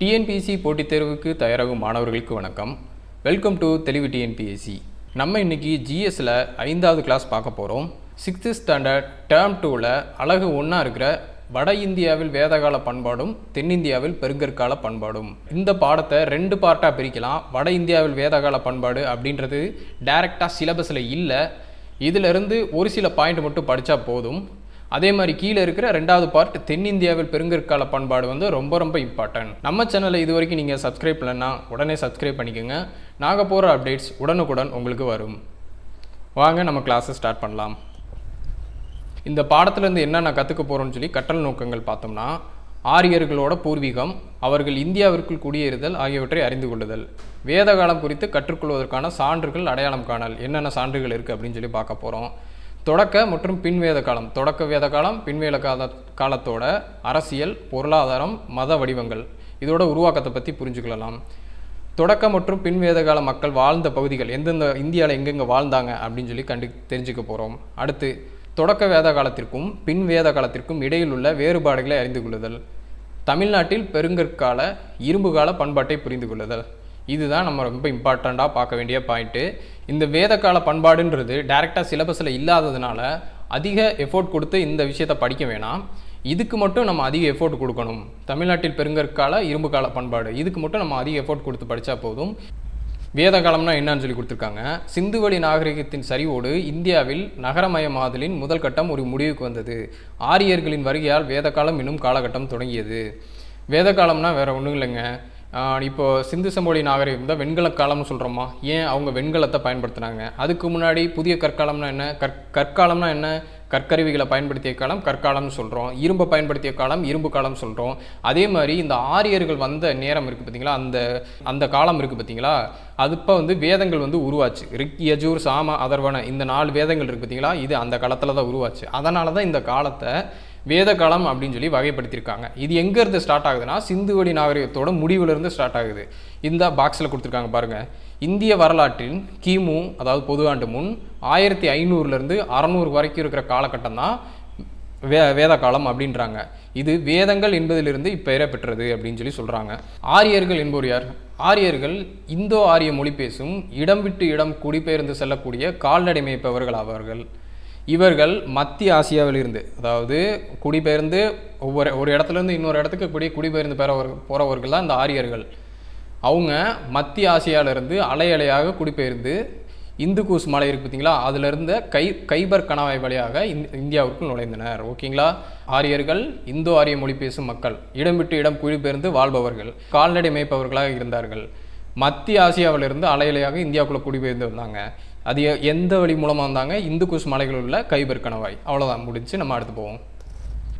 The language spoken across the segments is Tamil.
டிஎன்பிஎஸ்சி போட்டித் தேர்வுக்கு தயாராகும் மாணவர்களுக்கு வணக்கம். வெல்கம் டு தெளிவு டிஎன்பிஎஸ்சி நம்ம இன்னைக்கு ஜிஎஸ்சில் ஐந்தாவது கிளாஸ் பார்க்க போகிறோம் சிக்ஸ்த்து ஸ்டாண்டர்ட் டேர்ம் டூவில் அழகு ஒன்றா இருக்கிற வட இந்தியாவில் வேதகால பண்பாடும் தென்னிந்தியாவில் பெருங்கற்கால பண்பாடும். இந்த பாடத்தை ரெண்டு பார்ட்டாக பிரிக்கலாம். வட இந்தியாவில் வேதகால பண்பாடு அப்படின்றது டைரெக்டாக சிலபஸில் இல்லை. இதிலிருந்து ஒரு சில பாயிண்ட் மட்டும் படித்தா போதும். அதே மாதிரி கீழே இருக்கிற ரெண்டாவது பார்ட் தென்னிந்தியாவில் பெருங்கற்கால பண்பாடு வந்து ரொம்ப ரொம்ப இம்பார்ட்டன்ட் நம்ம சேனலை இது வரைக்கும் நீங்கள் சப்ஸ்கிரைப் பண்ணலன்னா உடனே சப்ஸ்கிரைப் பண்ணிக்கோங்க. நாங்கள் போகிற அப்டேட்ஸ் உடனுக்குடன் உங்களுக்கு வரும். வாங்க நம்ம கிளாஸை ஸ்டார்ட் பண்ணலாம். இந்த பாடத்துலேருந்து என்னென்ன கற்றுக்க போகிறோம்னு சொல்லி கற்றல் நோக்கங்கள் பார்த்தோம்னா ஆரியர்களோட பூர்வீகம் அவர்கள் இந்தியாவிற்குள் குடியேறுதல் ஆகியவற்றை அறிந்து கொள்ளுதல். வேத காலம் குறித்து கற்றுக்கொள்வதற்கான சான்றுகள் அடையாளம் காணல். என்னென்ன சான்றுகள் இருக்குது அப்படின்னு சொல்லி பார்க்க போகிறோம் தொடக்க மற்றும் பின்வேத காலம். தொடக்க வேத காலம் பின்வேத கால காலத்தோட அரசியல் பொருளாதாரம் மத வடிவங்கள். இதோட உருவாக்கத்தை பற்றி புரிஞ்சுக்கொள்ளலாம். தொடக்க மற்றும் பின்வேத கால மக்கள் வாழ்ந்த பகுதிகள் எந்தெந்த இந்தியாவில் எங்கெங்கே வாழ்ந்தாங்க அப்படின்னு சொல்லி கண்டு தெரிஞ்சுக்க போகிறோம் அடுத்து தொடக்க வேத காலத்திற்கும் பின் வேத காலத்திற்கும் இடையில் உள்ள வேறுபாடுகளை அறிந்து கொள்ளுதல். தமிழ்நாட்டில் பெருங்கற்கால இரும்பு கால பண்பாட்டை புரிந்து கொள்ளுதல். இதுதான் நம்ம ரொம்ப இம்பார்ட்டண்ட்டாக பார்க்க வேண்டிய பாயிண்ட்டு இந்த வேதக்கால பண்பாடுன்றது டைரெக்டாக சிலபஸில் இல்லாததுனால அதிக எஃபோர்ட் கொடுத்து இந்த விஷயத்தை படிக்க வேணாம். இதுக்கு மட்டும் நம்ம அதிக எஃபோர்ட் கொடுக்கணும். தமிழ்நாட்டில் பெருங்கற்கால இரும்பு கால பண்பாடு. இதுக்கு மட்டும் நம்ம அதிக எஃபோர்ட் கொடுத்து படித்தா போதும். வேத காலம்னா என்னன்னு சொல்லி கொடுத்துருக்காங்க. சிந்துவெளி நாகரிகத்தின் சரிவோடு இந்தியாவில் நகரமயமாதலின் முதல் கட்டம் ஒரு முடிவுக்கு வந்தது. ஆரியர்களின் வருகையால் வேத காலம் என்னும் காலகட்டம் தொடங்கியது. வேத காலம்னா வேற ஒன்றும் இல்லைங்க. இப்போ சிந்து சமவெளி நாகரிகம் தான் வெண்கல காலம்னு சொல்கிறோமா ஏன் அவங்க வெண்கலத்தை பயன்படுத்தினாங்க? அதுக்கு முன்னாடி புதிய கற்காலம்னா என்ன? கற் கற்காலம்னா என்ன? கற்கருவிகளை பயன்படுத்திய காலம் கற்காலம்னு சொல்கிறோம் இரும்பை பயன்படுத்திய காலம் இரும்பு காலம் சொல்கிறோம் அதே மாதிரி இந்த ஆரியர்கள் வந்த நேரம் இருக்குது பார்த்தீங்களா அந்த அந்த காலம் இருக்குது பார்த்தீங்களா அது இப்போ வந்து வேதங்கள் வந்து உருவாச்சு. ரிக் யஜூர் சாம அதர்வன இந்த நாலு வேதங்கள் இருக்குது பார்த்தீங்களா இது அந்த காலத்தில் தான் உருவாச்சு. அதனால தான் இந்த காலத்தை வேத காலம் அப்படின்னு சொல்லி வகைப்படுத்தியிருக்காங்க. இது எங்கேருந்து ஸ்டார்ட் ஆகுதுன்னா சிந்துவெளி நாகரிகத்தோட முடிவிலிருந்து ஸ்டார்ட் ஆகுது. இந்த பாக்ஸில் கொடுத்துருக்காங்க பாருங்கள் இந்திய வரலாற்றின் கிமு அதாவது பொது ஆண்டு முன் ஆயிரத்தி ஐநூறுலேருந்து அறநூறு வரைக்கும் இருக்கிற காலகட்டம் தான் வே வேத காலம் அப்படின்றாங்க. இது வேதங்கள் என்பதிலிருந்து இப்பெயரை பெற்றது அப்படின்னு சொல்லி சொல்கிறாங்க ஆரியர்கள் என்பவர் யார்? ஆரியர்கள் இந்தோ ஆரிய மொழி பேசும் இடம் விட்டு இடம் குடிபெயர்ந்து செல்லக்கூடிய கால்நடை மேய்ப்பவர்கள் ஆவார்கள். இவர்கள் மத்திய ஆசியாவில் இருந்து அதாவது குடிபெயர்ந்து ஒவ்வொரு ஒரு இடத்துல இருந்து இன்னொரு இடத்துக்கு குடி குடிபெயர்ந்து பெறவர் போகிறவர்கள் தான் இந்த ஆரியர்கள். அவங்க மத்திய ஆசியாவிலிருந்து அலை அலையாக குடிபெயர்ந்து இந்துக்கூஸ் மலை இருக்கு பார்த்தீங்களா? அதிலிருந்த கை கைபர் கணவாய் வழியாக இந் இந்தியாவிற்குள் நுழைந்தனர். ஓகேங்களா? ஆரியர்கள் இந்தோ ஆரிய மொழி பேசும் மக்கள் இடம் விட்டு இடம் குடிபெயர்ந்து வாழ்பவர்கள் கால்நடை மேய்ப்பவர்களாக இருந்தார்கள். மத்திய ஆசியாவிலிருந்து அலையலையாக இந்தியாவுக்குள்ளே குடிபெயர்ந்து வந்தாங்க. அது எந்த வழி மூலமாக வந்தாங்க? இந்துக்குஸ் மலைகளில் உள்ள கைபர் கணவாய். அவ்வளோதான் முடிஞ்சு நம்ம அடுத்து போவோம்.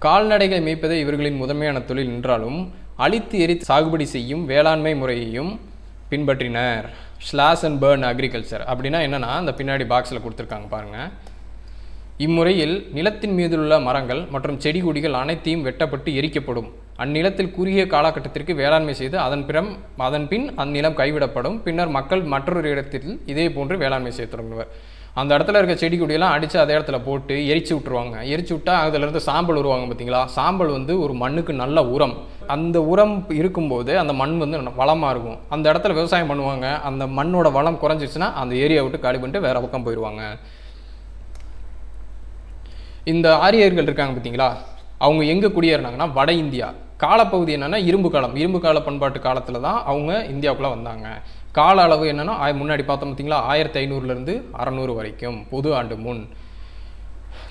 கால்நடைகளை மேய்ப்பதே இவர்களின் முதன்மையான தொழில் என்றாலும் அழித்து எரித்து சாகுபடி செய்யும் வேளாண்மை முறையையும் பின்பற்றினர். ஸ்லாஸ் அண்ட் பேர்ன் அக்ரிகல்ச்சர் அப்படின்னா என்னென்னா அந்த பின்னாடி பாக்ஸில் கொடுத்துருக்காங்க பாருங்கள் இம்முறையில் நிலத்தின் மீதுள்ள மரங்கள் மற்றும் செடி கொடிகள் அனைத்தையும் வெட்டப்பட்டு எரிக்கப்படும். அந்நிலத்தில் குறுகிய காலகட்டத்திற்கு வேளாண்மை செய்து அதன் பிறம் அதன் பின் அந்நிலம் கைவிடப்படும். பின்னர் மக்கள் மற்றொரு இடத்தில் இதே போன்று வேளாண்மை செய்ய தொடங்குவர். அந்த இடத்துல இருக்க செடி கொடியெல்லாம் அடித்து அதே இடத்துல போட்டு எரிச்சு விட்ருவாங்க எரிச்சு விட்டா அதுலேருந்து சாம்பல் உருவாங்க பார்த்தீங்களா சாம்பல் வந்து ஒரு மண்ணுக்கு நல்ல உரம். அந்த உரம் இருக்கும்போது அந்த மண் வந்து வளமாக இருக்கும். அந்த இடத்துல விவசாயம் பண்ணுவாங்க. அந்த மண்ணோட வளம் குறைஞ்சிச்சுன்னா அந்த ஏரியா விட்டு காலி பண்ணிட்டு வேறு பக்கம் போயிடுவாங்க இந்த ஆரியர்கள் இருக்காங்க பார்த்தீங்களா அவங்க எங்கே குடியேறினாங்கன்னா வட இந்தியா. காலப்பகுதி என்னென்னா இரும்பு காலம். இரும்பு கால பண்பாட்டு காலத்தில் தான் அவங்க இந்தியாவுக்குள்ளே வந்தாங்க. கால அளவு என்னென்னா முன்னாடி பார்த்தோம் பார்த்தீங்களா? ஆயிரத்தி ஐநூறுலேருந்து அறநூறு வரைக்கும் பொது ஆண்டு முன்.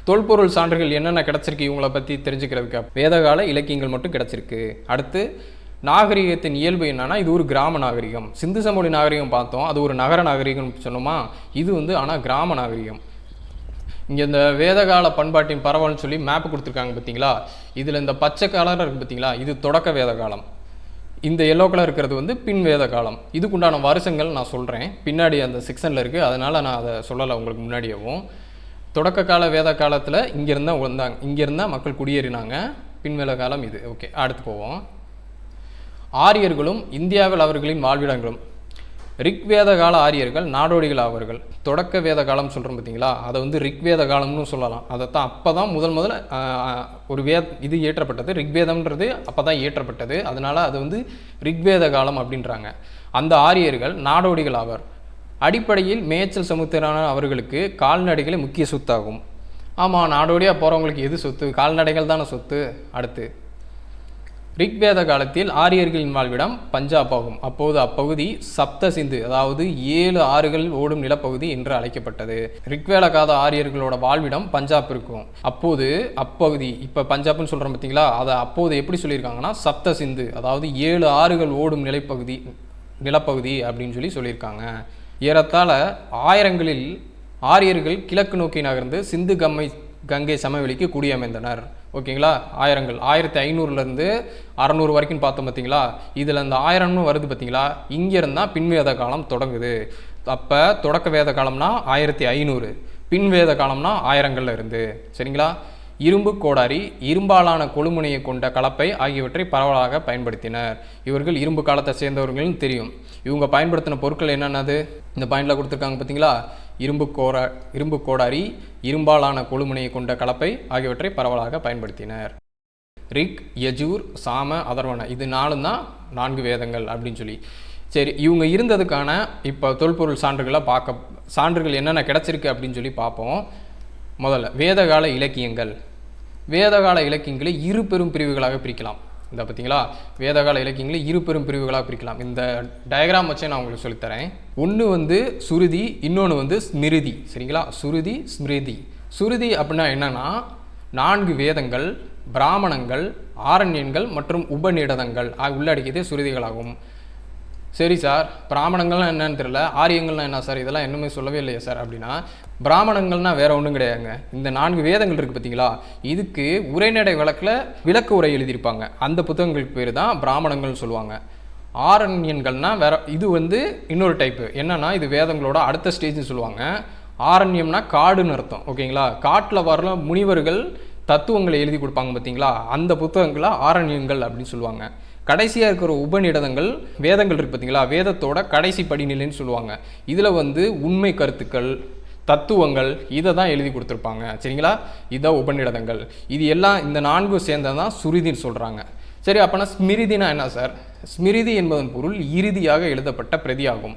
தொல்பொருள் சான்றுகள் என்னென்ன கிடச்சிருக்கு இவங்கள பற்றி தெரிஞ்சுக்கிறதுக்கு? வேதகால இலக்கியங்கள் மட்டும் கிடச்சிருக்கு. அடுத்து நாகரிகத்தின் இயல்பு என்னன்னா இது ஒரு கிராம நாகரிகம். சிந்து சமவெளி நாகரிகம் பார்த்தோம். அது ஒரு நகர நாகரிகம் சொன்னோமா? இது வந்து ஆனால் கிராம நாகரிகம். இங்கே இந்த வேதகால பண்பாட்டின் பரவல்னு சொல்லி மேப் கொடுத்துருக்காங்க பார்த்தீங்களா இதில் இந்த பச்சை கலர் இருக்குது பார்த்தீங்களா இது தொடக்க வேத காலம் இந்த எல்லோ கலர் இருக்கிறது வந்து பின் வேத காலம் இதுக்குண்டான வருஷங்கள் நான் சொல்கிறேன் பின்னாடி அந்த செக்ஷனில் இருக்குது அதனால் நான் அதை சொல்லலை உங்களுக்கு முன்னாடியவும். தொடக்க கால வேத காலத்தில் இங்கேருந்தா வந்தாங்க. இங்கேருந்தா மக்கள் குடியேறினாங்க. பின்வேத காலம் இது. ஓகே அடுத்து போவோம். ஆரியர்களும் இந்தியாவில் அவர்களின் வாழ்விடங்களும். ரிக்வேத கால ஆரியர்கள் நாடோடிகள் ஆவார்கள். தொடக்க வேத காலம் சொல்கிறோம் பார்த்தீங்களா? அதை வந்து ரிக்வேத காலம்னு சொல்லலாம். அதை தான் அப்போ தான் முதல் முதல்ல ஒரு வே இது இயற்றப்பட்டது. ரிக்வேதம்ன்றது அப்போ தான் இயற்றப்பட்டது. அதனால் அது வந்து ரிக்வேத காலம் அப்படின்றாங்க. அந்த ஆரியர்கள் நாடோடிகள் ஆவர். அடிப்படையில் மேய்ச்சல் சமுத்திரான அவர்களுக்கு கால்நடைகளே முக்கிய சொத்தாகும். ஆமாம் நாடோடியாக போகிறவங்களுக்கு எது சொத்து? கால்நடைகள் தானே சொத்து. அடுத்து ரிக்வேத காலத்தில் ஆரியர்களின் வாழ்விடம் பஞ்சாப் ஆகும். அப்போது அப்பகுதி சப்த சிந்து அதாவது ஏழு ஆறுகள் ஓடும் நிலப்பகுதி என்று அழைக்கப்பட்டது. ரிக்வேத காத ஆரியர்களோட வாழ்விடம் பஞ்சாப் இருக்கும். அப்போது அப்பகுதி இப்போ பஞ்சாப்னு சொல்கிறோம் பார்த்தீங்களா அதை அப்போது எப்படி சொல்லியிருக்காங்கன்னா சப்த சிந்து அதாவது ஏழு ஆறுகள் ஓடும் நிலைப்பகுதி நிலப்பகுதி அப்படின்னு சொல்லி சொல்லியிருக்காங்க. ஏறத்தாழ ஆயிரங்களில் ஆரியர்கள் கிழக்கு நோக்கி நகர்ந்து சிந்து கம்மை கங்கை சமவெளிக்கு குடியமைந்தனர் ஓகேங்களா? ஆயிரங்கள். ஆயிரத்தி ஐநூறுலேருந்து அறநூறு வரைக்கும் பார்த்தோம் பார்த்தீங்களா? இதில் அந்த ஆயிரம்னு வருது பார்த்தீங்களா? இங்கேருந்து தான் பின்வேத காலம் தொடங்குது. அப்போ தொடக்க வேத காலம்னா ஆயிரத்தி ஐநூறு. பின்வேத காலம்னா ஆயிரங்கள்ல இருந்து. சரிங்களா? இரும்பு கோடாரி இரும்பாலான கொழுமுனையை கொண்ட கலப்பை ஆகியவற்றை பரவலாக பயன்படுத்தினர். இவர்கள் இரும்பு காலத்தை சேர்ந்தவர்கள்னு தெரியும். இவங்க பயன்படுத்தின பொருட்கள் என்னென்னது? இந்த பாயிண்டில் கொடுத்துருக்காங்க பார்த்தீங்களா? இரும்பு கோரா இரும்பு கோடாரி இரும்பாலான கொழுமுனையை கொண்ட கலப்பை ஆகியவற்றை பரவலாக பயன்படுத்தினர். ரிக் யஜூர் சாம அதர்வன இது நாலும் தான் நான்கு வேதங்கள் அப்படின்னு சொல்லி. சரி இவங்க இருந்ததுக்கான இப்போ தொல்பொருள் சான்றுகளை பார்க்க சான்றுகள் என்னென்ன கிடைச்சிருக்கு அப்படின்னு சொல்லி பார்ப்போம். முதல்ல வேதகால இலக்கியங்கள். வேதகால இலக்கியங்களை இரு பெரும் பிரிவுகளாக பிரிக்கலாம். இந்த பார்த்தீங்களா? வேதகால இலக்கியங்களை இரு பெரும் பிரிவுகளாக பிரிக்கலாம். இந்த டயக்ராம் வச்சே நான் உங்களுக்கு சொல்லித்தரேன் ஒன்று வந்து சுருதி இன்னொன்று வந்து ஸ்மிருதி. சரிங்களா? சுருதி ஸ்மிருதி. சுருதி அப்படின்னா என்னென்னா நான்கு வேதங்கள் பிராமணங்கள் ஆரண்யங்கள் மற்றும் உபநிடதங்கள். ஆக உள்ளடக்கியதே சுருதிகளாகும். சரி சார் பிராமணங்கள்லாம் என்னன்னு தெரியல ஆரியங்கள்லாம் என்ன சார்? இதெல்லாம் இன்னுமே சொல்லவே இல்லையா சார் அப்படின்னா பிராமணங்கள்னா வேற ஒன்றும் கிடையாதுங்க. இந்த நான்கு வேதங்கள் இருக்குது பார்த்தீங்களா இதுக்கு உரைநடை வழக்கில் விளக்கு உரை எழுதியிருப்பாங்க. அந்த புத்தகங்களுக்கு பேர் தான் பிராமணங்கள்னு சொல்லுவாங்க. ஆரண்யங்கள்னா வேற இது வந்து இன்னொரு டைப்பு என்னன்னா இது வேதங்களோட அடுத்த ஸ்டேஜ்னு சொல்லுவாங்க. ஆரண்யம்னா காடுன்னு அர்த்தம் ஓகேங்களா? காட்டில் வர முனிவர்கள் தத்துவங்களை எழுதி கொடுப்பாங்க பார்த்தீங்களா அந்த புத்தகங்களை ஆரண்யங்கள் அப்படின்னு சொல்லுவாங்க. கடைசியாக இருக்கிற உபநிடதங்கள் வேதங்கள் இருக்குது பார்த்தீங்களா வேதத்தோட கடைசி படிநிலைன்னு சொல்லுவாங்க. இதில் வந்து உண்மை கருத்துக்கள் தத்துவங்கள் இதை தான் எழுதி கொடுத்துருப்பாங்க. சரிங்களா? இதான் உபநிடதங்கள். இது எல்லாம் இந்த நான்கும் சேர்ந்தது தான் சுருதின்னு சொல்கிறாங்க சரி அப்போனா ஸ்மிருதினா என்ன சார்? ஸ்மிருதி என்பதன் பொருள் இறுதியாக எழுதப்பட்ட பிரதியாகும்.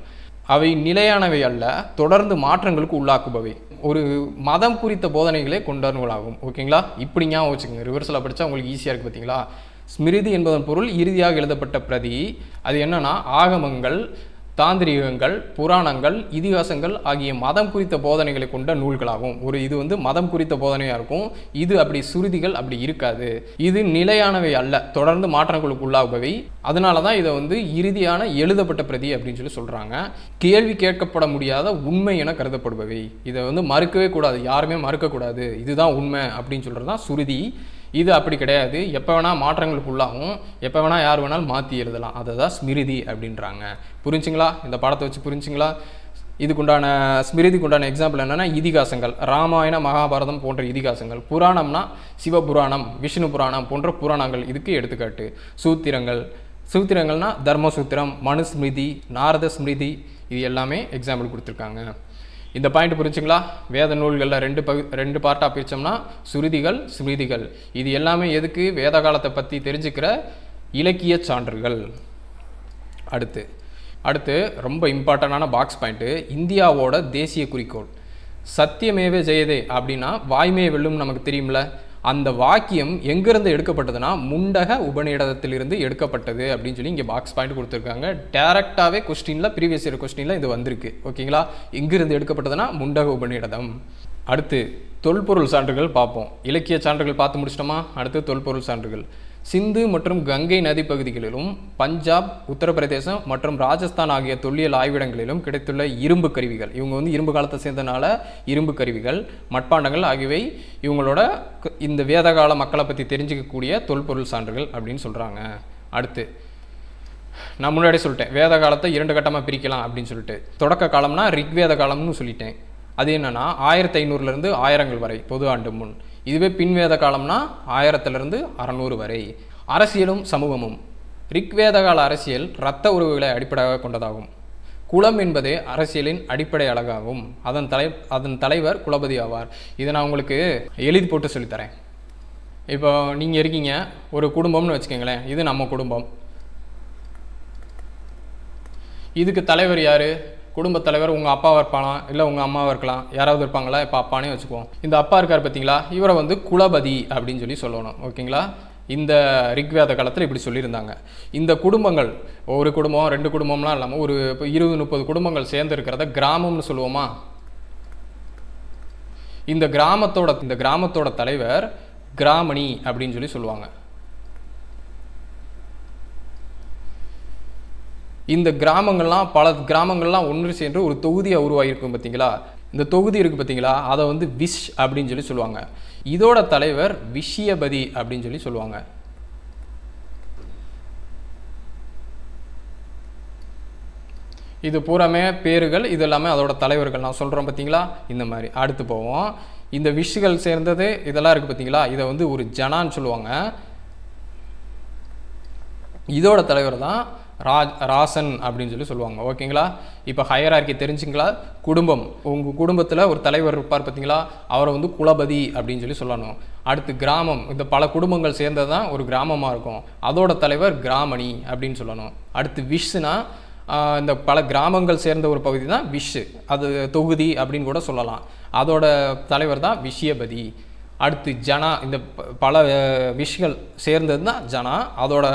அவை நிலையானவை அல்ல தொடர்ந்து மாற்றங்களுக்கு உள்ளாக்குபவை. ஒரு மதம் குறித்த போதனைகளே கொண்டவர்களாகும். ஓகேங்களா? இப்படி ஞாபகம் வச்சுக்கோங்க. ரிவர்ஸில் படித்தா உங்களுக்கு ஈஸியாக இருக்குது பார்த்தீங்களா ஸ்மிருதி என்பதன் பொருள் இறுதியாக எழுதப்பட்ட பிரதி. அது என்னன்னா ஆகமங்கள் தாந்திரிகங்கள் புராணங்கள் இதிகாசங்கள் ஆகிய மதம் குறித்த போதனைகளை கொண்ட நூல்களாகும். ஒரு இது வந்து மதம் குறித்த போதனையாக இருக்கும். இது அப்படி சுருதிகள் அப்படி இருக்காது. இது நிலையானவை அல்ல. தொடர்ந்து மாற்றங்களுக்கு உள்ளாகுபவை. அதனால தான் இதை வந்து இறுதியான எழுதப்பட்ட பிரதி அப்படின்னு சொல்லி சொல்கிறாங்க கேள்வி கேட்கப்பட முடியாத உண்மை என கருதப்படுபவை. இதை வந்து மறுக்கவே கூடாது. யாருமே மறுக்கக்கூடாது. இதுதான் உண்மை அப்படின்னு சொல்கிறது தான் சுருதி. இது அப்படி கிடையாது. எப்போ வேணால் மாற்றங்களுக்கு உள்ளாகும். எப்போ வேணால் யார் வேணாலும் மாற்றி எழுதலாம். அதை தான் ஸ்மிருதி அப்படின்றாங்க. புரிஞ்சுங்களா? இந்த பாடத்தை வச்சு புரிஞ்சுங்களா? இதுக்குண்டான ஸ்மிருதிக்குண்டான எக்ஸாம்பிள் என்னென்னா இதிகாசங்கள். ராமாயண மகாபாரதம் போன்ற இதிகாசங்கள். புராணம்னா சிவபுராணம் விஷ்ணு புராணம் போன்ற புராணங்கள். இதுக்கு எடுத்துக்காட்டு. சூத்திரங்கள். சூத்திரங்கள்னா தர்மசூத்திரம் மனுஸ்மிருதி நாரத ஸ்மிருதி இது எல்லாமே எக்ஸாம்பிள் கொடுத்துருக்காங்க. இந்த பாயிண்ட் புரிஞ்சுங்களா? வேத நூல்களில் ரெண்டு பகு ரெண்டு பார்ட்டாக பிரித்தோம்னா சுருதிகள் ஸ்மிருதிகள் இது எல்லாமே எதுக்கு? வேத காலத்தை பற்றி தெரிஞ்சுக்கிற இலக்கிய சான்றுகள். அடுத்து அடுத்து ரொம்ப இம்பார்ட்டண்டான பாக்ஸ் பாயிண்ட்டு இந்தியாவோட தேசிய குறிக்கோள். சத்தியமேவே ஜெயதே அப்படின்னா வாய்மையை வெல்லும் நமக்கு தெரியும்ல? அந்த வாக்கியம் எங்கேருந்து எடுக்கப்பட்டதுன்னா முண்டக உபநிடதத்திலிருந்து எடுக்கப்பட்டது அப்படின்னு சொல்லி இங்கே பாக்ஸ் பாயிண்ட் கொடுத்துருக்காங்க. டேரெக்டாகவே கொஸ்டினில் ப்ரீவியஸ் இயர் கொஸ்டினில் இது வந்திருக்கு. ஓகேங்களா? எங்கிருந்து எடுக்கப்பட்டதுன்னா முண்டக உபநிடதம். அடுத்து தொல்பொருள் சான்றுகள் பார்ப்போம். இலக்கிய சான்றுகள் பார்த்து முடிச்சிட்டோமா? அடுத்து தொல்பொருள் சான்றுகள். சிந்து மற்றும் கங்கை நதி பகுதிகளிலும் பஞ்சாப் உத்தரப்பிரதேசம் மற்றும் ராஜஸ்தான் ஆகிய தொல்லியல் ஆய்விடங்களிலும் கிடைத்துள்ள இரும்பு கருவிகள். இவங்க வந்து இரும்பு காலத்தை சேர்ந்தனால இரும்பு கருவிகள் மட்பாண்டங்கள் ஆகியவை இவங்களோட இந்த வேதகால மக்களை பற்றி தெரிஞ்சுக்கக்கூடிய தொல்பொருள் சான்றுகள் அப்படின்னு சொல்கிறாங்க அடுத்து நான் முன்னாடியே சொல்லிட்டேன் வேத காலத்தை இரண்டு கட்டமாக பிரிக்கலாம் அப்படின்னு சொல்லிட்டு. தொடக்க காலம்னா ரிக்வேத காலம்னு சொல்லிட்டேன். அது என்னென்னா ஆயிரத்தி ஐநூறுலேருந்து ஆயிரங்கள் வரை பொது ஆண்டு முன். இதுவே பின்வேத காலம்னா ஆயிரத்துலேருந்து அறநூறு வரை. அரசியலும் சமூகமும். ரிக்வேத கால அரசியல் இரத்த உறவுகளை அடிப்படையாக கொண்டதாகும். குலம் என்பதே அரசியலின் அடிப்படை அழகாகும். அதன் தலை அதன் தலைவர் குலபதி ஆவார். இதை நான் உங்களுக்கு எழுதி போட்டு சொல்லித்தரேன் இப்போ நீங்கள் இருக்கீங்க ஒரு குடும்பம்னு வச்சுக்கோங்களேன். இது நம்ம குடும்பம். இதுக்கு தலைவர் யார்? குடும்பத் தலைவர் உங்கள் அப்பாவாக இருப்பானா? இல்லை உங்கள் அம்மாவாக இருக்கலாம். யாராவது இருப்பாங்களா? இப்போ அப்பானே வச்சுக்குவோம். இந்த அப்பா இருக்கார் பார்த்தீங்களா இவரை வந்து குலபதி அப்படின்னு சொல்லி சொல்லணும். ஓகேங்களா? இந்த ரிக்வேத காலத்தில் இப்படி சொல்லியிருந்தாங்க. இந்த குடும்பங்கள் ஒரு குடும்பம் ரெண்டு குடும்பம்லாம் இல்லாமல் ஒரு இப்போ இருபது முப்பது குடும்பங்கள் சேர்ந்து இருக்கிறத கிராமம்னு சொல்லுவோமா? இந்த கிராமத்தோட இந்த கிராமத்தோட தலைவர் கிராமணி அப்படின்னு சொல்லி சொல்லுவாங்க. இந்த கிராமங்கள்லாம் பல கிராமங்கள்லாம் ஒன்று சேர்ந்து ஒரு தொகுதியாக உருவாகியிருக்கும் பார்த்தீங்களா? இந்த தொகுதி இருக்குது பார்த்தீங்களா? அதை வந்து விஷ் அப்படின்னு சொல்லி சொல்லுவாங்க. இதோட தலைவர் விஷயபதி அப்படின்னு சொல்லி சொல்லுவாங்க. இது பூராமே பேர்கள் இது எல்லாமே அதோட தலைவர்கள். நான் சொல்கிறோம் பார்த்தீங்களா? இந்த மாதிரி. அடுத்து போவோம். இந்த விஷுகள் சேர்ந்தது இதெல்லாம் இருக்குது பார்த்தீங்களா? இதை வந்து ஒரு ஜனான்னு சொல்லுவாங்க. இதோட தலைவர் தான் ராஜ் ராசன் அப்படின்னு சொல்லி சொல்லுவாங்க. ஓகேங்களா இப்போ ஹையரார்கி தெரிஞ்சுங்களா? குடும்பம். உங்கள் குடும்பத்தில் ஒரு தலைவர் இருப்பார் பார்த்தீங்களா அவரை வந்து குலபதி அப்படின்னு சொல்லி சொல்லணும். அடுத்து கிராமம். இந்த பல குடும்பங்கள் சேர்ந்தது தான் ஒரு கிராமமாக இருக்கும். அதோட தலைவர் கிராமணி அப்படின்னு சொல்லணும். அடுத்து விஷ்னா இந்த பல கிராமங்கள் சேர்ந்த ஒரு பகுதி தான் விஷ்ஷு அது தொகுதி அப்படின்னு கூட சொல்லலாம். அதோட தலைவர் தான் விஷயபதி. அடுத்து ஜனா இந்த பல அஹ், விஷயங்கள் சேர்ந்தது தான் ஜனா. அதோட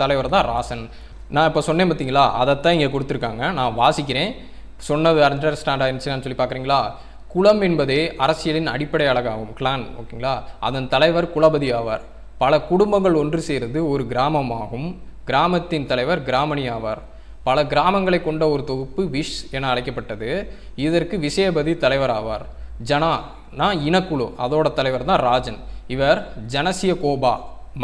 தலைவர் தான் ராசன். நான் இப்போ சொன்னேன் பார்த்தீங்களா அதைத்தான் இங்கே கொடுத்துருக்காங்க. நான் வாசிக்கிறேன். சொன்னது அண்டர்ஸ்டாண்ட் ஆயிருந்துச்சுன்னு சொல்லி பார்க்குறீங்களா குலம் என்பதே அரசியலின் அடிப்படை அழகாகும். கிளான் ஓகேங்களா? அதன் தலைவர் குலபதி ஆவார். பல குடும்பங்கள் ஒன்று சேர்ந்து ஒரு கிராமமாகும். கிராமத்தின் தலைவர் கிராமணி ஆவார். பல கிராமங்களை கொண்ட ஒரு தொகுப்பு விஷ் என அழைக்கப்பட்டது. இதற்கு விஷயபதி தலைவர் ஆவார். ஜனா நான் இனக்குழு அதோட தலைவர் தான் ராஜன். இவர் ஜனசிய கோபா.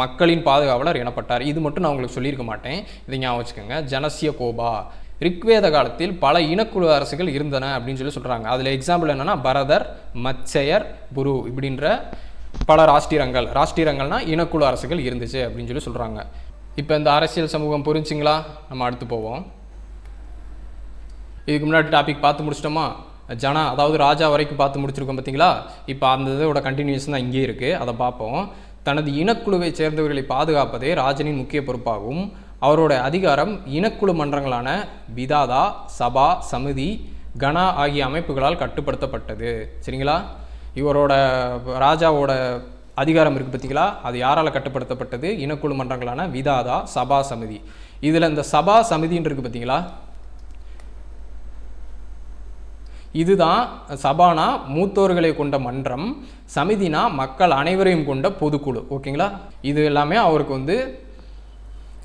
மக்களின் பாதுகாவலர் எனப்பட்டார். இது மட்டும் நான் உங்களுக்கு சொல்லியிருக்க மாட்டேன். இதை ஞாபகம் வச்சுக்கோங்க. ஜனசிய கோபா. ரிக்வேத காலத்தில் பல இனக்குழு அரசுகள் இருந்தன அப்படின்னு சொல்லி சொல்கிறாங்க அதில் எக்ஸாம்பிள் என்னென்னா பரதர் மச்சையர் புரு இப்படின்ற பல ராஷ்டிரங்கள். ராஷ்டிரங்கள்னால் இனக்குழு அரசுகள் இருந்துச்சு அப்படின்னு சொல்லி சொல்கிறாங்க இப்போ இந்த அரசியல் சமூகம் புரிஞ்சிங்களா? நம்ம அடுத்து போவோம். இதுக்கு முன்னாடி டாபிக் பார்த்து முடிச்சிட்டோமா? ஜனா அதாவது ராஜா வரைக்கும் பார்த்து முடிச்சிருக்கோம் பார்த்தீங்களா இப்போ அந்த இதோட கண்டினியூஸ் தான் இங்கேயே இருக்குது அதை பார்ப்போம். தனது இனக்குழுவை சேர்ந்தவர்களை பாதுகாப்பதே ராஜனின் முக்கிய பொறுப்பாகும். அவரோட அதிகாரம் இனக்குழு மன்றங்களான விதாதா சபா சமிதி கனா ஆகிய அமைப்புகளால் கட்டுப்படுத்தப்பட்டது. சரிங்களா? இவரோட ராஜாவோட அதிகாரம் இருக்குது பார்த்தீங்களா? அது யாரால் கட்டுப்படுத்தப்பட்டது? இனக்குழு மன்றங்களான விதாதா சபா சமிதி. இதில் இந்த சபா சமிதின்னு இருக்குது பார்த்தீங்களா? இதுதான் சபானா மூத்தோர்களை கொண்ட மன்றம் சமிதினா மக்கள் அனைவரையும் கொண்ட பொதுக்குழு. ஓகேங்களா? இது எல்லாமே அவருக்கு வந்து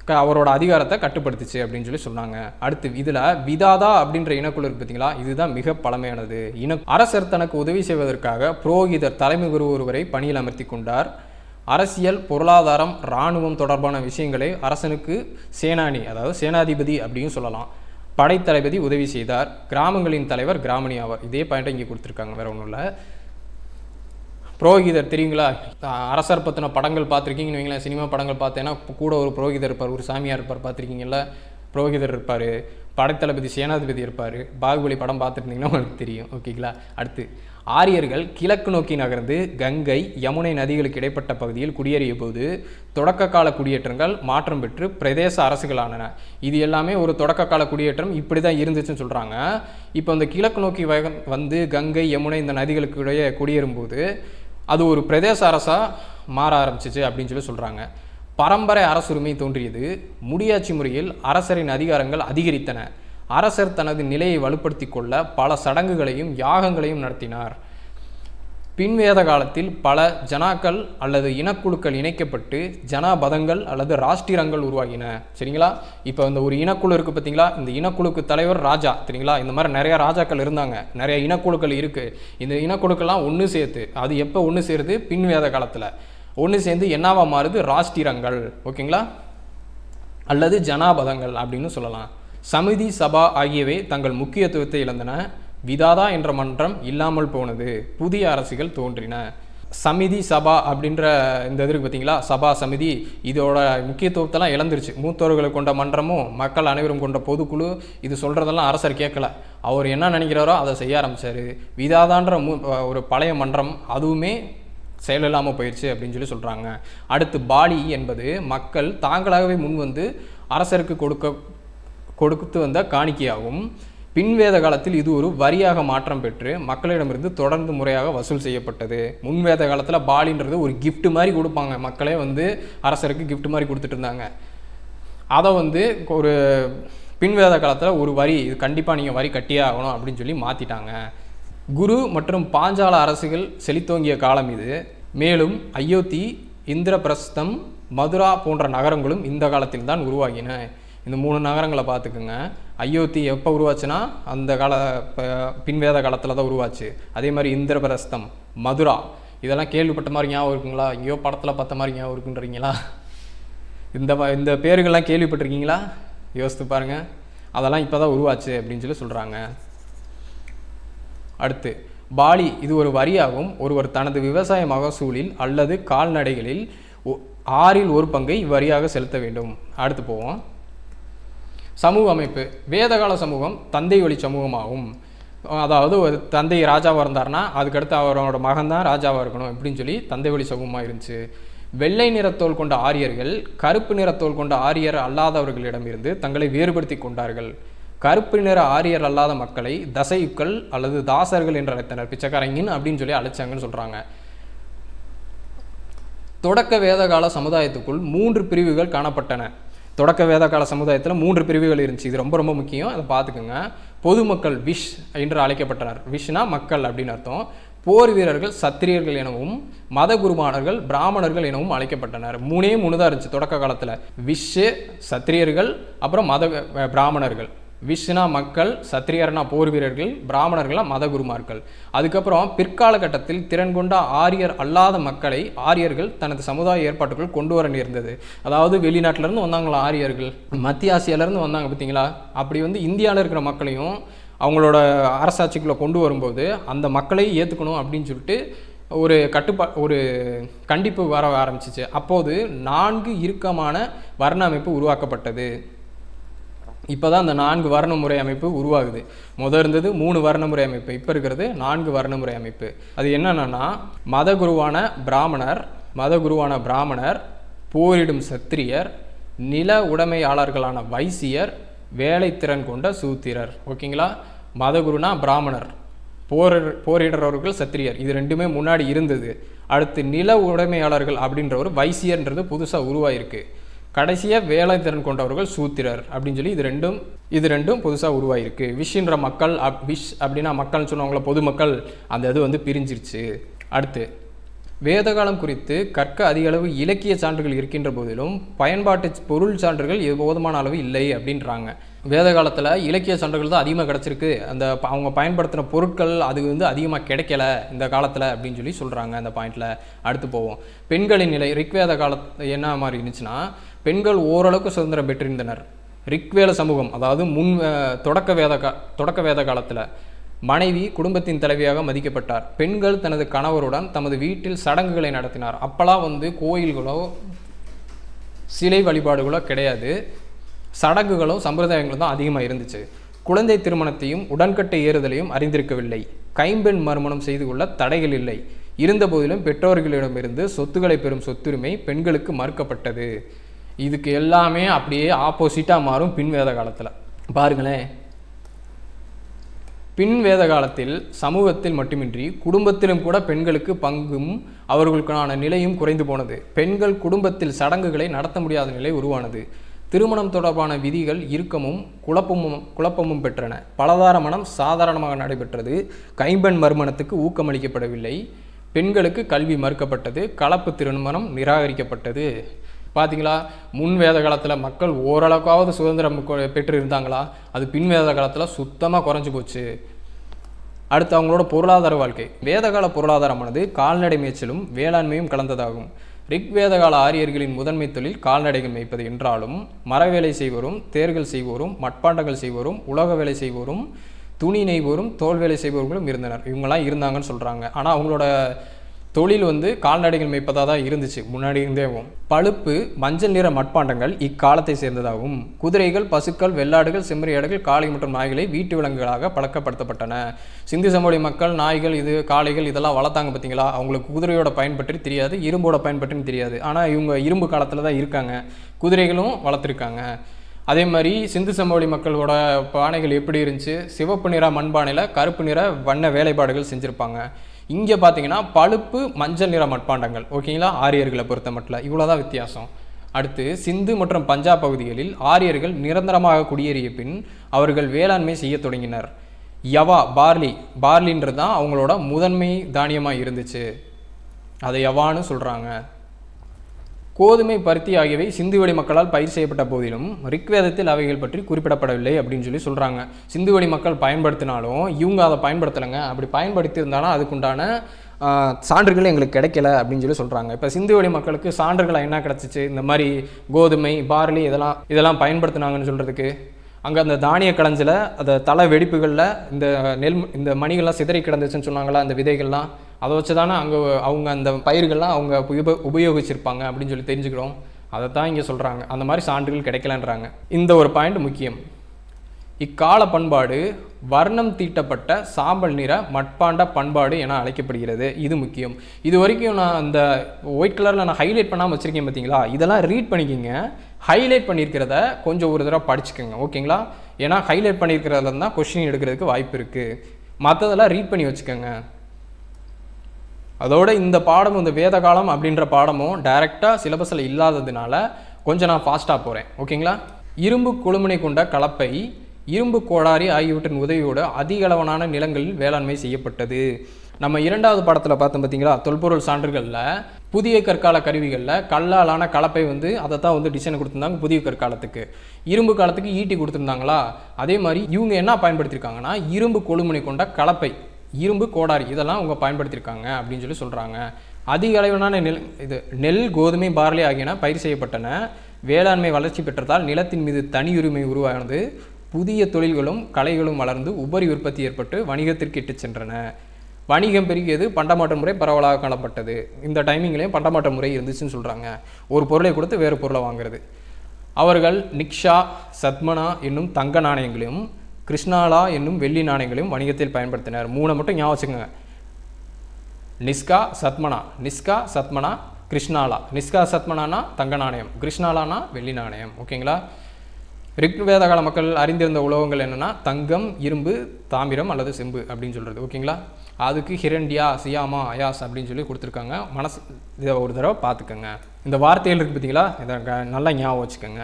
க- அவரோட அதிகாரத்தை கட்டுப்படுத்துச்சு அப்படின்னு சொல்லி சொன்னாங்க. அடுத்து இதில் விதாதா அப்படின்ற இனக்குழு இருக்கு பார்த்தீங்களா இதுதான் மிக பழமையானது. இன அரசர் தனக்கு உதவி செய்வதற்காக புரோகிதர் தலைமை குரு ஒருவரை பணியில் அமர்த்தி கொண்டார். அரசியல் பொருளாதாரம் இராணுவம் தொடர்பான விஷயங்களை அரசனுக்கு சேனானி அதாவது சேனாதிபதி அப்படின்னு சொல்லலாம். படைத்தளபதி உதவி செய்தார். கிராமங்களின் தலைவர் கிராமணி ஆவார். இதே பாயிண்ட்டை இங்கே கொடுத்துருக்காங்க. வேற ஒன்றும் இல்லை. புரோகிதர் தெரியுங்களா? அரசர் பற்றின படங்கள் பார்த்துருக்கீங்கன்னு வைங்களேன். சினிமா படங்கள் பார்த்தேன்னா கூட ஒரு புரோகிதர் இருப்பார் ஒரு சாமியார் இருப்பார் பார்த்துருக்கீங்கல்ல? புரோகிதர் இருப்பார். படைத்தளபதி சேனாதிபதி இருப்பார். பாகுபலி படம் பார்த்துருந்தீங்கன்னா உங்களுக்கு தெரியும். ஓகேங்களா? அடுத்து. ஆரியர்கள் கிழக்கு நோக்கி நகர்ந்து கங்கை யமுனை நதிகளுக்கு இடைப்பட்ட பகுதியில் குடியேறிய போது தொடக்க கால குடியேற்றங்கள் மாற்றம் பெற்று பிரதேச அரசுகளானன. இது எல்லாமே ஒரு தொடக்க கால குடியேற்றம் இப்படி தான் இருந்துச்சுன்னு சொல்கிறாங்க இப்போ இந்த கிழக்கு நோக்கி வந்து கங்கை யமுனை இந்த நதிகளுக்கு இடையே குடியேறும்போது அது ஒரு பிரதேச அரசாக மாற ஆரம்பிச்சிச்சு அப்படின்னு சொல்லி சொல்கிறாங்க பரம்பரை அரசுரிமை தோன்றியது. முடியாட்சி முறையில் அரசரின் அதிகாரங்கள் அதிகரித்தன. அரசர் தனது நிலையை வலுப்படுத்தி கொள்ள பல சடங்குகளையும் யாகங்களையும் நடத்தினார். பின்வேத காலத்தில் பல ஜனாக்கள் அல்லது இனக்குழுக்கள் இணைக்கப்பட்டு ஜனாபதங்கள் அல்லது ராஷ்டிரங்கள் உருவாகின. சரிங்களா? இப்போ இந்த ஒரு இனக்குழு இருக்குது பார்த்தீங்களா இந்த இனக்குழுக்கு தலைவர் ராஜா. சரிங்களா? இந்த மாதிரி நிறைய ராஜாக்கள் இருந்தாங்க. நிறைய இனக்குழுக்கள் இருக்குது இந்த இனக்குழுக்கள்லாம் ஒன்று சேர்த்து அது எப்போ ஒன்று சேருது? பின்வேத காலத்தில். ஒன்று சேர்ந்து என்னவா மாறுது? ராஷ்டிரங்கள். ஓகேங்களா? அல்லது ஜனாபதங்கள் அப்படின்னு சொல்லலாம். சமிதி சபா ஆகியவை தங்கள் முக்கியத்துவத்தை இழந்தன. விதாதா என்ற மன்றம் இல்லாமல் போனது. புதிய அரசுகள் தோன்றின. சமிதி சபா அப்படின்ற இந்த இது பார்த்தீங்களா சபா சமிதி இதோட முக்கியத்துவத்தெல்லாம் இழந்துருச்சு. மூத்தோர்களை கொண்ட மன்றமும் மக்கள் அனைவரும் கொண்ட பொதுக்குழு இது சொல்கிறதெல்லாம் அரசர் கேட்கல. அவர் என்ன நினைக்கிறாரோ அதை செய்ய ஆரம்பித்தார் விதாதான்ற மூ ஒரு பழைய மன்றம் அதுவுமே செயலில்லாமல் போயிடுச்சு அப்படின்னு சொல்லி சொல்கிறாங்க அடுத்து பாலி என்பது மக்கள் தாங்களாகவே முன் வந்து அரசருக்கு கொடுக்க கொடுத்து வந்த காணிக்கையாகும். பின்வேத காலத்தில் இது ஒரு வரியாக மாற்றம் பெற்று மக்களிடமிருந்து தொடர்ந்து முறையாக வசூல் செய்யப்பட்டது. முன்வேத காலத்தில் பாலின்றது ஒரு கிஃப்ட் மாதிரி கொடுப்பாங்க. மக்களே வந்து அரசருக்கு கிஃப்ட் மாதிரி கொடுத்துட்டு இருந்தாங்க. அதை வந்து ஒரு பின்வேத காலத்தில் ஒரு வரி இது கண்டிப்பாக நீங்கள் வரி கட்டியே ஆகணும் அப்படின்னு சொல்லி மாற்றிட்டாங்க குரு மற்றும் பாஞ்சால அரசுகள் செழித்தோங்கிய காலம் இது. மேலும் அயோத்தி இந்திரபிரஸ்தம் மதுரா போன்ற நகரங்களும் இந்த காலத்தில் தான் உருவாகின. இந்த மூணு நகரங்களை பார்த்துக்குங்க. அயோத்தி எப்போ உருவாச்சுன்னா அந்த கால பின்வேத காலத்தில் தான் உருவாச்சு. அதே மாதிரி இந்திரபிரஸ்தம் மதுரா. இதெல்லாம் கேள்விப்பட்ட மாதிரி ஞாபகம் இருக்குங்களா? எங்கேயோ படத்தில் பார்த்த மாதிரி ஞாபகம் இருக்குன்றீங்களா? இந்த இந்த பேர்கள்லாம் கேள்விப்பட்டிருக்கீங்களா? யோசித்து பாருங்கள் அதெல்லாம் இப்போ தான் உருவாச்சு அப்படின்னு சொல்லி சொல்கிறாங்க அடுத்து பாலி இது ஒரு வரியாகும். ஒருவர் தனது விவசாய மகசூலில் அல்லது கால்நடைகளில் ஒ- ஆறில் ஒரு பங்கை இவ்வரியாக செலுத்த வேண்டும். அடுத்து போவோம். சமூக அமைப்பு வேதகால சமூகம் தந்தை வழி சமூகமாகும். அதாவது ஒரு தந்தை ராஜாவாக இருந்தார்னா அதுக்கடுத்து அவரோட மகன் தான் ராஜாவாக இருக்கணும் இப்படின்னு சொல்லி தந்தை வழி சமூகமாக இருந்துச்சு. வெள்ளை நிறத்தோல் கொண்ட ஆரியர்கள் கருப்பு நிறத்தோல் கொண்ட ஆரியர் அல்லாதவர்களிடமிருந்து தங்களை வேறுபடுத்தி கொண்டார்கள். கருப்பு நிற ஆரியர் அல்லாத மக்களை தசையுக்கள் அல்லது தாசர்கள் என்று அழைத்தனர். பிச்சைக்காரங்கின் அப்படின்னு சொல்லி அழைச்சாங்கன்னு சொல்கிறாங்க தொடக்க வேதகால சமுதாயத்துக்குள் மூன்று பிரிவுகள் காணப்பட்டன. தொடக்க வேதகால சமுதாயத்தில் மூன்று பிரிவுகள் இருந்துச்சு. இது ரொம்ப ரொம்ப முக்கியம். அதை பார்த்துக்குங்க. பொதுமக்கள் விஷ் என்று அழைக்கப்பட்டனர். விஷ்னா மக்கள் அப்படின்னு அர்த்தம். போர் வீரர்கள் சத்திரியர்கள் எனவும் மத குருமானர்கள் பிராமணர்கள் எனவும் அழைக்கப்பட்டனர். மூணே மூணு தான் இருந்துச்சு தொடக்க காலத்தில். விஷ் சத்திரியர்கள் அப்புறம் மத பிராமணர்கள். விஷ்ணா மக்கள் சத்திரியர்னா போர் வீரர்கள் பிராமணர்களா மதகுருமார்கள். அதுக்கப்புறம் பிற்கால கட்டத்தில் திறன் கொண்ட ஆரியர் அல்லாத மக்களை ஆரியர்கள் தனது சமுதாய ஏற்பாட்டுக்குள் கொண்டு வர நேர்ந்தது. அதாவது வெளிநாட்டிலேருந்து வந்தாங்களா ஆரியர்கள்? மத்திய ஆசியாவிலேருந்து வந்தாங்க பார்த்தீங்களா? அப்படி வந்து இந்தியாவில் இருக்கிற மக்களையும் அவங்களோட அரசாட்சிக்குள்ளே கொண்டு வரும்போது அந்த மக்களை ஏற்றுக்கணும் அப்படின்னு சொல்லிட்டு ஒரு கட்டுப்பா ஒரு கண்டிப்பு வர ஆரம்பிச்சிச்சு. அப்போது நான்கு இறுக்கமான வர்ண அமைப்பு உருவாக்கப்பட்டது. இப்போ தான் அந்த நான்கு வர்ணமுறை அமைப்பு உருவாகுது. முத இருந்தது மூணு வர்ணமுறை அமைப்பு. இப்போ இருக்கிறது நான்கு வர்ண முறை அமைப்பு. அது என்னென்னா மத குருவான பிராமணர் மத குருவான பிராமணர் போரிடும் சத்திரியர் நில உடைமையாளர்களான வைசியர் வேலைத்திறன் கொண்ட சூத்திரர். ஓகேங்களா? மதகுருனா பிராமணர். போர் போரிடுறவர்கள் சத்திரியர். இது ரெண்டுமே முன்னாடி இருந்தது. அடுத்து நில உடைமையாளர்கள் அப்படின்ற ஒரு வைசியர்ன்றது புதுசாக உருவாயிருக்கு. கடைசியாக வேலைத்திறன் கொண்டவர்கள் சூத்திரர் அப்படின்னு சொல்லி இது ரெண்டும் இது ரெண்டும் புதுசாக உருவாயிருக்கு. விஷின்ற மக்கள் அப் விஷ் அப்படின்னா மக்கள்னு சொன்னவங்கள பொதுமக்கள் அந்த இது வந்து பிரிஞ்சிருச்சு. அடுத்து வேதகாலம் குறித்து கற்க அதிக அளவு இலக்கிய சான்றுகள் இருக்கின்ற போதிலும் பயன்பாட்டு பொருள் சான்றுகள் இது போதுமான அளவு இல்லை அப்படின்றாங்க. வேத காலத்தில் இலக்கிய சான்றுகள் தான் அதிகமாக கிடச்சிருக்கு. அந்த அவங்க பயன்படுத்தின பொருட்கள் அது வந்து அதிகமாக கிடைக்கல இந்த காலத்தில் அப்படின்னு சொல்லி சொல்கிறாங்க அந்த பாயிண்டில். அடுத்து போவோம். பெண்களின் நிலை ரிக்வேத காலத்து என்ன மாதிரி இருந்துச்சுன்னா பெண்கள் ஓரளவுக்கு சுதந்திரம் பெற்றிருந்தனர். ரிக்வேல சமூகம் அதாவது முன் தொடக்க வேத கா தொடக்க வேத காலத்தில் மனைவி குடும்பத்தின் தலைவியாக மதிக்கப்பட்டார். பெண்கள் தனது கணவருடன் தமது வீட்டில் சடங்குகளை நடத்தினார். அப்போல்லாம் வந்து கோயில்களோ சிலை வழிபாடுகளோ கிடையாது. சடங்குகளும் சம்பிரதாயங்களும் தான் அதிகமாக இருந்துச்சு. குழந்தை திருமணத்தையும் உடன்கட்டை ஏறுதலையும் அறிந்திருக்கவில்லை. கைம்பெண் மறுமணம் செய்து கொள்ள தடைகள் இல்லை. இருந்தபோதிலும் பெற்றோர்களிடமிருந்து சொத்துக்களை பெறும் சொத்துரிமை பெண்களுக்கு மறுக்கப்பட்டது. இதுக்கு எல்லாமே அப்படியே ஆப்போசிட்டாக மாறும் பின் வேத காலத்தில். பாருங்களேன் பின் வேத காலத்தில் சமூகத்தில் மட்டுமின்றி குடும்பத்திலும் கூட பெண்களுக்கு பங்கும் அவர்களுக்கான நிலையும் குறைந்து போனது. பெண்கள் குடும்பத்தில் சடங்குகளை நடத்த முடியாத நிலை உருவானது. திருமணம் தொடர்பான விதிகள் இறுக்கமும் குழப்பமும் குழப்பமும் பெற்றன. பலதார மனம் சாதாரணமாக நடைபெற்றது. கைம்பெண் மறுமணத்துக்கு ஊக்கமளிக்கப்படவில்லை. பெண்களுக்கு கல்வி மறுக்கப்பட்டது. கலப்பு திருமணம் நிராகரிக்கப்பட்டது. பார்த்தீங்களா முன் வேத காலத்தில் மக்கள் ஓரளவுக்காவது சுதந்திரம் பெற்று இருந்தாங்களா அது பின் வேத காலத்தில் சுத்தமாக குறைஞ்சி போச்சு. அடுத்து அவங்களோட பொருளாதார வாழ்க்கை. வேதகால பொருளாதாரமானது கால்நடை மேய்ச்சலும் வேளாண்மையும் கலந்ததாகும். ரிக் வேதகால ஆரியர்களின் முதன்மை தொழில் கால்நடைகள் மேய்ப்பது என்றாலும் மர வேலை செய்வோரும் தேர்கள் செய்வோரும் மட்பாண்டங்கள் செய்வோரும் உலக வேலை செய்வோரும் துணி நெய்வோரும் தோல் வேலை செய்பவர்களும் இருந்தனர். இவங்கெல்லாம் இருந்தாங்கன்னு சொல்கிறாங்க ஆனால் அவங்களோட தொழில் வந்து கால்நடைகள் மேய்ப்பதாக தான் இருந்துச்சு. முன்னாடி இருந்தேவும் பழுப்பு மஞ்சள் நிற மட்பாண்டங்கள் இக்காலத்தை சேர்ந்ததாகும். குதிரைகள் பசுக்கள் வெள்ளாடுகள் செம்மறியாடுகள் காளை மற்றும் நாய்களை வீட்டு விலங்குகளாக பழக்கப்படுத்தப்பட்டன சிந்து சமவெளி மக்கள் நாய்கள் இது காளைகள் இதெல்லாம் வளர்த்தாங்க பார்த்தீங்களா? அவங்களுக்கு குதிரையோட பயன் பற்றி தெரியாது இரும்போட பயன் பற்றியும் தெரியாது. ஆனால் இவங்க இரும்பு காலத்தில் தான் இருக்காங்க. குதிரைகளும் வளர்த்துருக்காங்க. அதே மாதிரி சிந்து சமவெளி மக்களோட பானைகள் எப்படி இருந்துச்சு? சிவப்பு நிற மண்பானையில் கருப்பு நிற வண்ண வேலைப்பாடுகள் செஞ்சுருப்பாங்க. இங்கே பார்த்தீங்கன்னா பழுப்பு மஞ்சள் நிற மட்பாண்டங்கள். ஓகேங்களா? ஆரியர்களை பொறுத்த மட்டும் இவ்வளோதான் வித்தியாசம். அடுத்து சிந்து மற்றும் பஞ்சாப் பகுதிகளில் ஆரியர்கள் நிரந்தரமாக குடியேறிய பின் அவர்கள் வேளாண்மை செய்ய தொடங்கினர். யவா பார்லி. பார்லின்றது தான் அவங்களோட முதன்மை தானியமாக இருந்துச்சு. அதை யவான்னு சொல்கிறாங்க கோதுமை பருத்தி ஆகியவை சிந்துவெளி மக்களால் பயிர் செய்யப்பட்ட போதிலும் ரிக்வேதத்தில் அவைகள் பற்றி குறிப்பிடப்படவில்லை அப்படின்னு சொல்லி சொல்கிறாங்க சிந்துவெளி மக்கள் பயன்படுத்தினாலும் இவங்க அதை பயன்படுத்தலைங்க. அப்படி பயன்படுத்தியிருந்தாலும் அதுக்குண்டான சான்றுகள் எங்களுக்கு கிடைக்கல அப்படின்னு சொல்லி சொல்கிறாங்க இப்போ சிந்துவெளி மக்களுக்கு சான்றுகள் என்ன கிடச்சிச்சு? இந்த மாதிரி கோதுமை பார்லி இதெல்லாம் இதெல்லாம் பயன்படுத்தினாங்கன்னு சொல்கிறதுக்கு அங்கே அந்த தானிய களஞ்சில் அந்த தலை வெடிப்புகளில் இந்த நெல் இந்த மணிகள்லாம் சிதறி கிடந்துச்சுன்னு சொன்னாங்களா? அந்த விதைகள்லாம் அதை வச்சு தானே அங்கே அவங்க அந்த பயிர்கள்லாம் அவங்க உப உபயோகிச்சிருப்பாங்க அப்படின்னு சொல்லி தெரிஞ்சுக்கிறோம். அதை தான் இங்கே சொல்கிறாங்க அந்த மாதிரி சான்றுகள் கிடைக்கலன்றாங்க. இந்த ஒரு பாயிண்ட் முக்கியம். இக்கால பண்பாடு வர்ணம் தீட்டப்பட்ட சாம்பல் நிற மட்பாண்ட பண்பாடு என அழைக்கப்படுகிறது. இது முக்கியம். இது வரைக்கும் நான் அந்த ஒயிட் கலரில் நான் ஹைலைட் பண்ணாமல் வச்சுருக்கேன் பார்த்தீங்களா இதெல்லாம் ரீட் பண்ணிக்கிங்க. ஹைலைட் பண்ணியிருக்கிறத கொஞ்சம் ஒரு தடவை படிச்சுக்கோங்க. ஓகேங்களா ஏன்னா ஹைலைட் பண்ணியிருக்கிறதுல தான் கொஷின் எடுக்கிறதுக்கு வாய்ப்பு இருக்குது மற்றதெல்லாம் ரீட் பண்ணி வச்சுக்கோங்க. அதோட இந்த பாடம் இந்த வேத காலம் அப்படின்ற பாடமும் டைரெக்டாக சிலபஸில் இல்லாததுனால கொஞ்சம் நான் ஃபாஸ்ட்டாக போகிறேன் ஓகேங்களா? இரும்பு கொழுமுனை கொண்ட கலப்பை இரும்பு கோடாரி ஆகியவற்றின் உதவியோடு அதிக அளவான நிலங்களில் வேளாண்மை செய்யப்பட்டது. நம்ம இரண்டாவது பாடத்தில் பார்த்தோம் பார்த்தீங்களா தொல்பொருள் சான்றுகளில் புதிய கற்கால கருவிகளில் கல்லாலான கலப்பை வந்து அதை தான் வந்து டிசைன் கொடுத்துருந்தாங்க புதிய கற்காலத்துக்கு. இரும்பு காலத்துக்கு ஈட்டி கொடுத்துருந்தாங்களா? அதே மாதிரி இவங்க என்ன பயன்படுத்தியிருக்காங்கன்னா இரும்பு கொழுமுனை கொண்ட கலப்பை. இரும்பு கோடாரி இதெல்லாம் அவங்க பயன்படுத்தியிருக்காங்க அப்படின்னு சொல்லி சொல்கிறாங்க அதிக அளவிலான நெல் இது நெல் கோதுமை பார்லி ஆகியன பயிர் செய்யப்பட்டன. வேளாண்மை வளர்ச்சி பெற்றதால் நிலத்தின் மீது தனியுரிமை உருவானது. புதிய தொழில்களும் கலைகளும் வளர்ந்து உபரி உற்பத்தி ஏற்பட்டு வணிகத்திற்கு இட்டுச் சென்றன. வணிகம் பெருகியது பண்டமாற்ற முறை பரவலாக காணப்பட்டது. இந்த டைமிங்லேயும் பண்டமாற்ற முறை இருந்துச்சுன்னு சொல்கிறாங்க ஒரு பொருளை கொடுத்து வேறு பொருளை வாங்குறது. அவர்கள் நிக்ஷா சத்மனா என்னும் தங்க நாணயங்களையும் கிருஷ்ணாலா என்னும் வெள்ளி நாணயங்களையும் வணிகத்தில் பயன்படுத்தினர். மூணை மட்டும் ஞாபகம் வச்சுக்கோங்க. நிஸ்கா சத்மனா. நிஸ்கா சத்மனா கிருஷ்ணாலா. நிஸ்கா சத்மனானா தங்க நாணயம். கிருஷ்ணாலானா வெள்ளி நாணயம். ஓகேங்களா? ரிக்வேத கால மக்கள் அறிந்திருந்த உலோகங்கள் என்னென்னா தங்கம் இரும்பு தாமிரம் அல்லது செம்பு அப்படின்னு சொல்கிறது ஓகேங்களா? அதுக்கு ஹிரண்டியா சியாமா அயாஸ் அப்படின்னு சொல்லி கொடுத்துருக்காங்க. மனசு இதை ஒரு தடவை பார்த்துக்கோங்க. இந்த வார்த்தைகள் இருக்குது பார்த்தீங்களா இதை க- நல்லா ஞாபகம் வச்சுக்கோங்க.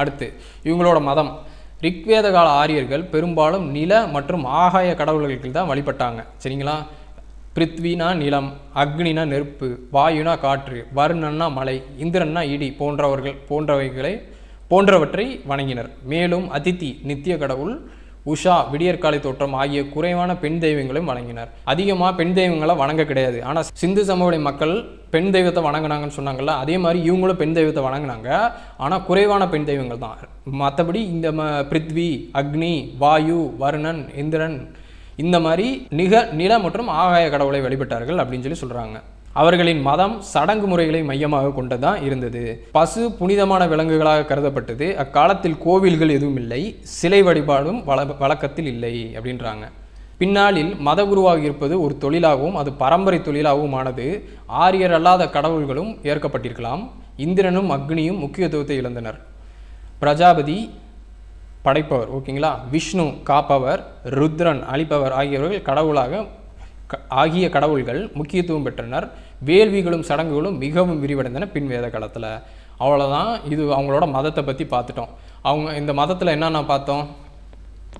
அடுத்து இவங்களோட மதம். ரிக்வேத கால ஆரியர்கள் பெரும்பாலும் நில மற்றும் ஆகாய கடவுள்களுக்கு தான் வழிபட்டாங்க. சரிங்களா? பிருத்வினா நிலம் அக்னினா நெருப்பு வாயுனா காற்று வருணன்னா மலை இந்திரன்னா இடி போன்றவர்கள் போன்றவைகளை போன்றவற்றை வணங்கினர். மேலும் அதித்தி நித்திய கடவுள் உஷா விடியற்காலை தோற்றம் ஆகிய குறைவான பெண் தெய்வங்களையும் வணங்கினார். அதிகமாக பெண் தெய்வங்களை வணங்க கிடையாது. ஆனால் சிந்து சமவெளி மக்கள் பெண் தெய்வத்தை வணங்குனாங்கன்னு சொன்னாங்கல்ல அதே மாதிரி இவங்களும் பெண் தெய்வத்தை வணங்குனாங்க. ஆனால் குறைவான பெண் தெய்வங்கள் தான். மற்றபடி இந்த ம பிருத்வி அக்னி வாயு வருணன் இந்திரன் இந்த மாதிரி நிக நில மற்றும் ஆகாய கடவுளை வழிபட்டார்கள் அப்படின்னு சொல்லி சொல்கிறாங்க அவர்களின் மதம் சடங்கு முறைகளை மையமாக கொண்டதான் இருந்தது. பசு புனிதமான விலங்குகளாக கருதப்பட்டது. அக்காலத்தில் கோவில்கள் எதுவும் இல்லை. சிலை வழிபாடும் வள வழக்கத்தில் இல்லை அப்படின்றாங்க. பின்னாளில் மதகுருவாக இருப்பது ஒரு தொழிலாகவும் அது பரம்பரை தொழிலாகவும் ஆனது. ஆரியர் அல்லாத கடவுள்களும் ஏற்கப்பட்டிருக்கலாம். இந்திரனும் அக்னியும் முக்கியத்துவத்தை இழந்தனர். பிரஜாபதி படைப்பவர் ஓகேங்களா? விஷ்ணு காப்பவர் ருத்ரன் அழிப்பவர் ஆகியவர்கள் கடவுளாக ஆகிய கடவுள்கள் முக்கியத்துவம் பெற்றனர். வேள்விகளும் சடங்குகளும் மிகவும் விரிவடைந்தன பின் வேத காலத்தில். அவ்வளோதான் இது அவங்களோட மதத்தை பற்றி பார்த்துட்டோம். அவங்க இந்த மதத்தில் என்னென்ன பார்த்தோம்?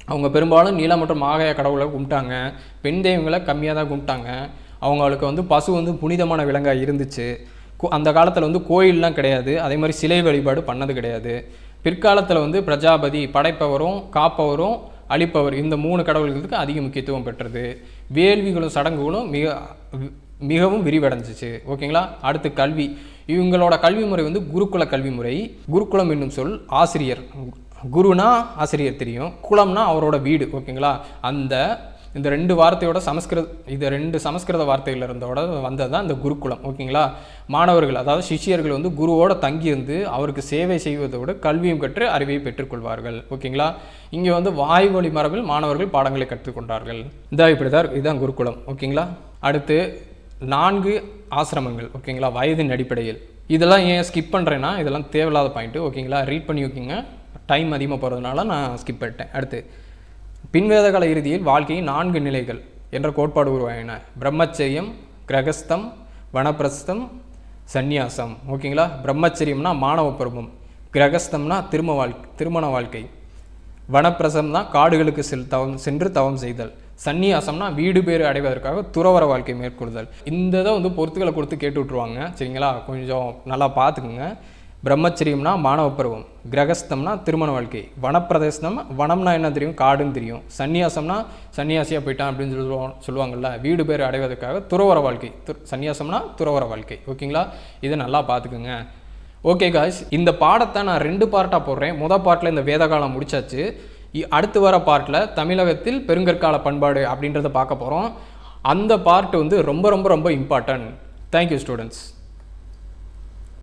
அவங்க பெரும்பாலும் நீல மற்றும் ஆகாய கடவுளை கும்பிட்டாங்க. பெண் தெய்வங்களை கம்மியாக தான் கும்பிட்டாங்க. அவங்களுக்கு வந்து பசு வந்து புனிதமான விலங்காக இருந்துச்சு. கு- அந்த காலத்தில் வந்து கோயில்லாம் கிடையாது. அதே மாதிரி சிலை வழிபாடு பண்ணது கிடையாது. பிற்காலத்தில் வந்து பிரஜாபதி படைப்பவரும் காப்பவரும் அளிப்பவர் இந்த மூணு கடவுள்களுக்கு அதிக முக்கியத்துவம் பெற்றது. வேள்விகளும் சடங்குகளும் மிக மிகவும் விரிவடைஞ்சிச்சு. ஓகேங்களா? அடுத்து கல்வி. இவங்களோட கல்வி முறை வந்து குருகுல கல்வி முறை. குருகுலம் என்னும் சொல் ஆசிரியர். குருனா ஆசிரியர் தெரியும். குலம்னா அவரோட வீடு. ஓகேங்களா? அந்த இந்த ரெண்டு வார்த்தையோட சமஸ்கிருத இது ரெண்டு சமஸ்கிருத வார்த்தைகள் இருந்தோட வந்தது தான் இந்த குருகுலம். ஓகேங்களா? மாணவர்கள் அதாவது சிஷ்யர்கள் வந்து குருவோட தங்கியிருந்து அவருக்கு சேவை செய்வதோடு கல்வியும் கற்று அறிவை பெற்றுக்கொள்வார்கள். ஓகேங்களா? இங்கே வந்து வாய் வழி மரபில் மாணவர்கள் பாடங்களை கற்றுக்கொண்டார்கள். இந்த இப்படி தான் இதுதான் குருகுலம். ஓகேங்களா? அடுத்து நான்கு ஆசிரமங்கள். ஓகேங்களா? வயதின் அடிப்படையில். இதெல்லாம் ஏன் ஸ்கிப் பண்ணுறேன்னா இதெல்லாம் தேவையில்லாத பாயிண்ட்டு ஓகேங்களா? ரீட் பண்ணி வைக்கிங்க. டைம் அதிகமாக போகிறதுனால நான் ஸ்கிப் பண்ணிட்டேன். அடுத்து பின்வேதகால இறுதியில் வாழ்க்கையின் நான்கு நிலைகள் என்ற கோட்பாடு உருவாகின பிரம்மச்சரியம் கிரகஸ்தம் வனப்பிரஸ்தம் சந்நியாசம். ஓகேங்களா? பிரம்மச்சரியம்னா மாணவ பருவம். கிரகஸ்தம்னா திரும வாழ் திருமண வாழ்க்கை. வனப்பிரசம்னா காடுகளுக்கு செல் தவம் சென்று தவம் செய்தல். சந்நியாசம்னா வீடு பேர் அடைவதற்காக துறவர வாழ்க்கை மேற்கொள்ளுதல் இந்த இதை வந்து பொறுத்துக்களை கொடுத்து கேட்டு விட்ருவாங்க சரிங்களா? கொஞ்சம் நல்லா பார்த்துக்குங்க. பிரம்மச்சரியம்னா மாணவ பருவம் கிரகஸ்தம்னா திருமண வாழ்க்கை. வனப்பிரதேசம் வனம்னா என்ன தெரியும்? காடுன்னு தெரியும். சன்னியாசம்னா சன்னியாசியாக போயிட்டான் அப்படின்னு சொல்லுவோம் சொல்லுவாங்கள்ல வீடு பேர் அடைவதற்காக துறவர வாழ்க்கை. து சன்னியாசம்னா துறவர வாழ்க்கை. ஓகேங்களா இதை நல்லா பார்த்துக்குங்க. ஓகே காய்ஸ் இந்த பாடத்தை நான் ரெண்டு பார்ட்டாக போடுறேன். முதல் பார்ட்டில் இந்த வேதகாலம் முடிச்சாச்சு. இ- அடுத்து வர பார்ட்டில் தமிழகத்தில் பெருங்கற்கால பண்பாடு அப்படின்றத பார்க்க போகிறோம் அந்த பார்ட் வந்து ரொம்ப ரொம்ப ரொம்ப இம்பார்ட்டன்ட் தேங்க்யூ ஸ்டூடெண்ட்ஸ்